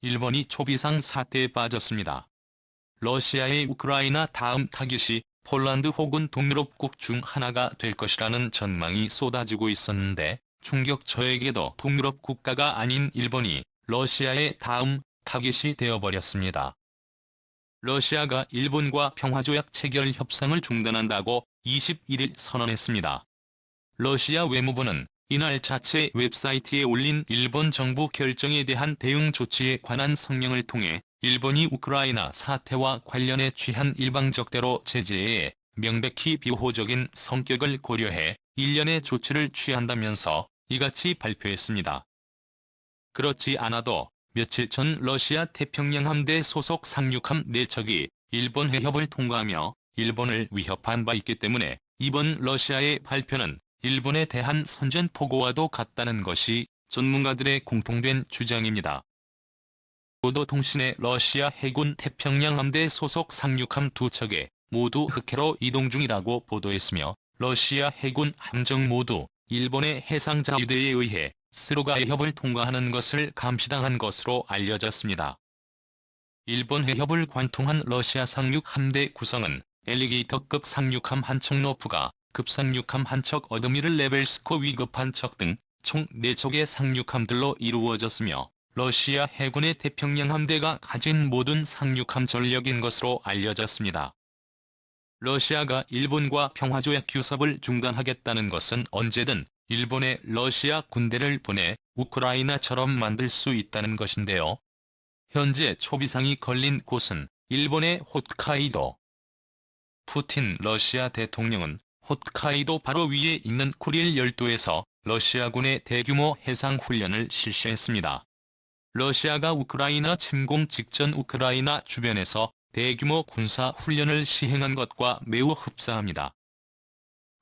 일본이 초비상 사태에 빠졌습니다. 러시아의 우크라이나 다음 타깃이 폴란드 혹은 동유럽국 중 하나가 될 것이라는 전망이 쏟아지고 있었는데 충격 저에게도 동유럽 국가가 아닌 일본이 러시아의 다음 타깃이 되어버렸습니다. 러시아가 일본과 평화조약 체결 협상을 중단한다고 21일 선언했습니다. 러시아 외무부는 이날 자체 웹사이트에 올린 일본 정부 결정에 대한 대응 조치에 관한 성명을 통해 일본이 우크라이나 사태와 관련해 취한 일방적대로 제재에 명백히 비호적인 성격을 고려해 일련의 조치를 취한다면서 이같이 발표했습니다. 그렇지 않아도 며칠 전 러시아 태평양 함대 소속 상륙함 4척이 일본 해협을 통과하며 일본을 위협한 바 있기 때문에 이번 러시아의 발표는 일본에 대한 선전포고와도 같다는 것이 전문가들의 공통된 주장입니다. 보도통신의 러시아 해군 태평양 함대 소속 상륙함 두 척에 모두 흑해로 이동 중이라고 보도했으며 러시아 해군 함정 모두 일본의 해상 자위대에 의해 스로가 해협을 통과하는 것을 감시당한 것으로 알려졌습니다. 일본 해협을 관통한 러시아 상륙 함대 구성은 엘리게이터급 상륙함 한척 노프가 급상륙함 한척 어드미를 레벨스코 위급 한 척 등 총 4척의 상륙함들로 이루어졌으며 러시아 해군의 태평양 함대가 가진 모든 상륙함 전력인 것으로 알려졌습니다. 러시아가 일본과 평화조약 규섭을 중단하겠다는 것은 언제든 일본에 러시아 군대를 보내 우크라이나처럼 만들 수 있다는 것인데요. 현재 초비상이 걸린 곳은 일본의 홋카이도. 푸틴 러시아 대통령은 홋카이도 바로 위에 있는 쿠릴 열도에서 러시아군의 대규모 해상 훈련을 실시했습니다. 러시아가 우크라이나 침공 직전 우크라이나 주변에서 대규모 군사 훈련을 시행한 것과 매우 흡사합니다.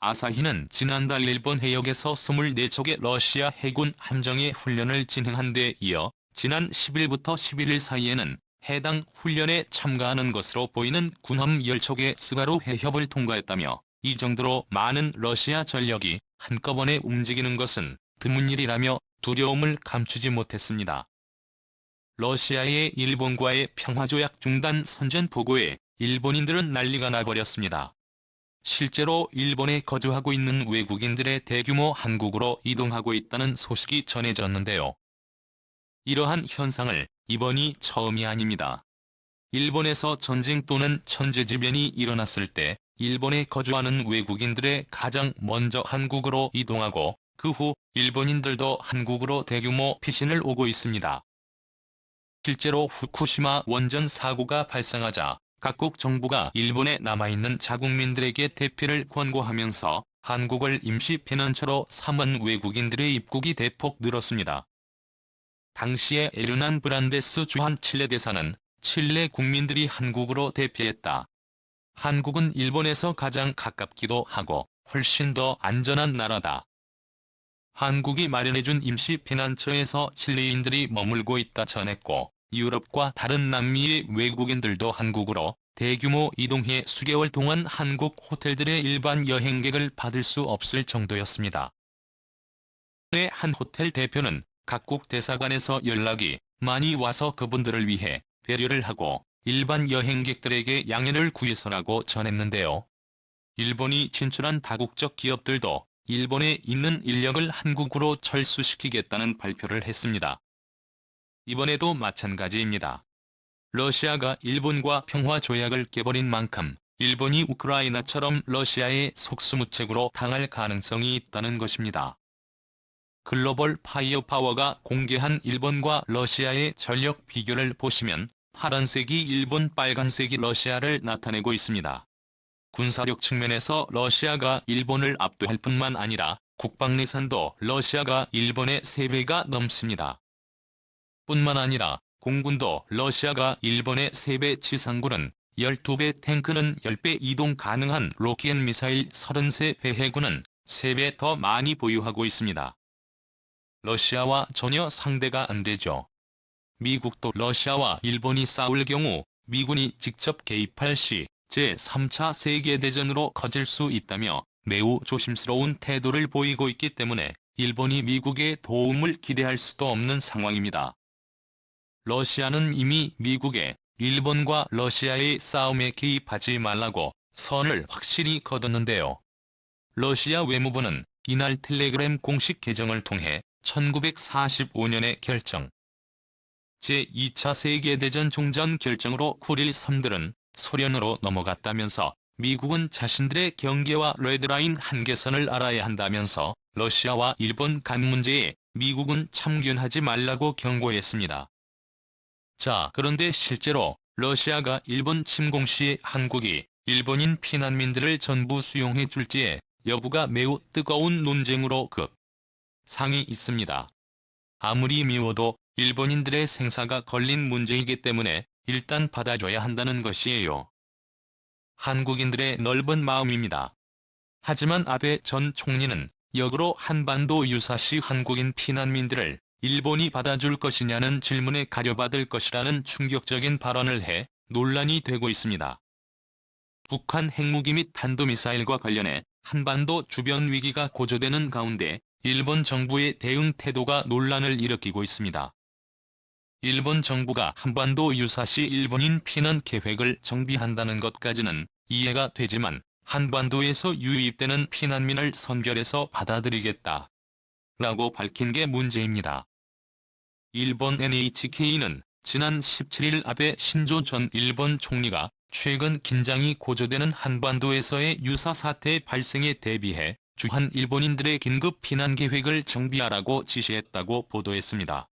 아사히는 지난달 일본 해역에서 24척의 러시아 해군 함정의 훈련을 진행한 데 이어 지난 10일부터 11일 사이에는 해당 훈련에 참가하는 것으로 보이는 군함 10척의 스가루 해협을 통과했다며 이 정도로 많은 러시아 전력이 한꺼번에 움직이는 것은 드문 일이라며 두려움을 감추지 못했습니다. 러시아의 일본과의 평화조약 중단 선전 보고에 일본인들은 난리가 나버렸습니다. 실제로 일본에 거주하고 있는 외국인들의 대규모 한국으로 이동하고 있다는 소식이 전해졌는데요. 이러한 현상을 이번이 처음이 아닙니다. 일본에서 전쟁 또는 천재지변이 일어났을 때 일본에 거주하는 외국인들의 가장 먼저 한국으로 이동하고 그 후 일본인들도 한국으로 대규모 피신을 오고 있습니다. 실제로 후쿠시마 원전 사고가 발생하자 각국 정부가 일본에 남아있는 자국민들에게 대피를 권고하면서 한국을 임시 피난처로 삼은 외국인들의 입국이 대폭 늘었습니다. 당시에 에르난 브란데스 주한 칠레 대사는 칠레 국민들이 한국으로 대피했다. 한국은 일본에서 가장 가깝기도 하고 훨씬 더 안전한 나라다. 한국이 마련해준 임시 피난처에서 칠레인들이 머물고 있다 전했고 유럽과 다른 남미의 외국인들도 한국으로 대규모 이동해 수개월 동안 한국 호텔들의 일반 여행객을 받을 수 없을 정도였습니다. 한 호텔 대표는 각국 대사관에서 연락이 많이 와서 그분들을 위해 배려를 하고 일반 여행객들에게 양해를 구해서라고 전했는데요. 일본이 진출한 다국적 기업들도 일본에 있는 인력을 한국으로 철수시키겠다는 발표를 했습니다. 이번에도 마찬가지입니다. 러시아가 일본과 평화 조약을 깨버린 만큼 일본이 우크라이나처럼 러시아의 속수무책으로 당할 가능성이 있다는 것입니다. 글로벌 파이어 파워가 공개한 일본과 러시아의 전력 비교를 보시면 파란색이 일본 빨간색이 러시아를 나타내고 있습니다. 군사력 측면에서 러시아가 일본을 압도할 뿐만 아니라 국방 예산도 러시아가 일본의 3배가 넘습니다. 뿐만 아니라 공군도 러시아가 일본의 3배 지상군은 12배 탱크는 10배 이동 가능한 로켓 미사일 33배 해군은 3배 더 많이 보유하고 있습니다. 러시아와 전혀 상대가 안 되죠. 미국도 러시아와 일본이 싸울 경우 미군이 직접 개입할 시 제3차 세계대전으로 커질 수 있다며 매우 조심스러운 태도를 보이고 있기 때문에 일본이 미국의 도움을 기대할 수도 없는 상황입니다. 러시아는 이미 미국에 일본과 러시아의 싸움에 개입하지 말라고 선을 확실히 거뒀는데요. 러시아 외무부는 이날 텔레그램 공식 계정을 통해 1945년에 결정. 제2차 세계대전 종전 결정으로 쿠릴 섬들은 소련으로 넘어갔다면서 미국은 자신들의 경계와 레드라인 한계선을 알아야 한다면서 러시아와 일본 간 문제에 미국은 참견하지 말라고 경고했습니다. 자, 그런데 실제로 러시아가 일본 침공 시 한국이 일본인 피난민들을 전부 수용해 줄지에 여부가 매우 뜨거운 논쟁으로 급 상이 있습니다. 아무리 미워도 일본인들의 생사가 걸린 문제이기 때문에 일단 받아줘야 한다는 것이에요. 한국인들의 넓은 마음입니다. 하지만 아베 전 총리는 역으로 한반도 유사시 한국인 피난민들을 일본이 받아줄 것이냐는 질문에 가려받을 것이라는 충격적인 발언을 해 논란이 되고 있습니다. 북한 핵무기 및 탄도미사일과 관련해 한반도 주변 위기가 고조되는 가운데 일본 정부의 대응 태도가 논란을 일으키고 있습니다. 일본 정부가 한반도 유사시 일본인 피난 계획을 정비한다는 것까지는 이해가 되지만 한반도에서 유입되는 피난민을 선결해서 받아들이겠다. 라고 밝힌 게 문제입니다. 일본 NHK는 지난 17일 아베 신조 전 일본 총리가 최근 긴장이 고조되는 한반도에서의 유사 사태 발생에 대비해 주한 일본인들의 긴급 피난 계획을 정비하라고 지시했다고 보도했습니다.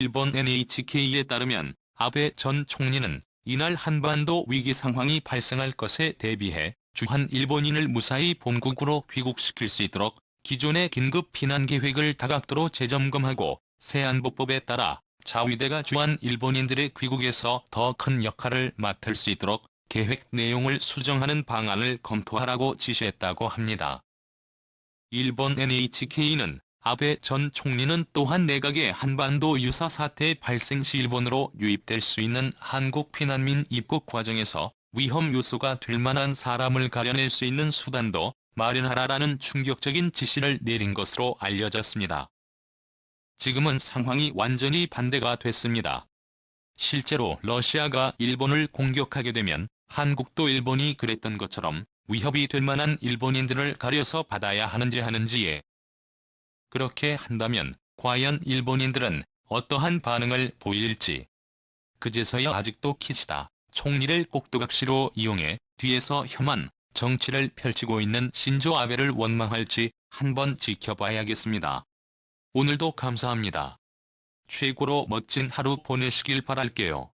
일본 NHK에 따르면 아베 전 총리는 이날 한반도 위기 상황이 발생할 것에 대비해 주한 일본인을 무사히 본국으로 귀국시킬 수 있도록 기존의 긴급 피난 계획을 다각도로 재점검하고 새 안보법에 따라 자위대가 주한 일본인들의 귀국에서 더 큰 역할을 맡을 수 있도록 계획 내용을 수정하는 방안을 검토하라고 지시했다고 합니다. 일본 NHK는 아베 전 총리는 또한 내각의 한반도 유사 사태 발생 시 일본으로 유입될 수 있는 한국 피난민 입국 과정에서 위험 요소가 될 만한 사람을 가려낼 수 있는 수단도 마련하라라는 충격적인 지시를 내린 것으로 알려졌습니다. 지금은 상황이 완전히 반대가 됐습니다. 실제로 러시아가 일본을 공격하게 되면 한국도 일본이 그랬던 것처럼 위협이 될 만한 일본인들을 가려서 받아야 하는지 하는지에 그렇게 한다면 과연 일본인들은 어떠한 반응을 보일지 그제서야 아직도 키시다 총리를 꼭두각시로 이용해 뒤에서 혐한 정치를 펼치고 있는 신조 아베를 원망할지 한번 지켜봐야겠습니다. 오늘도 감사합니다. 최고로 멋진 하루 보내시길 바랄게요.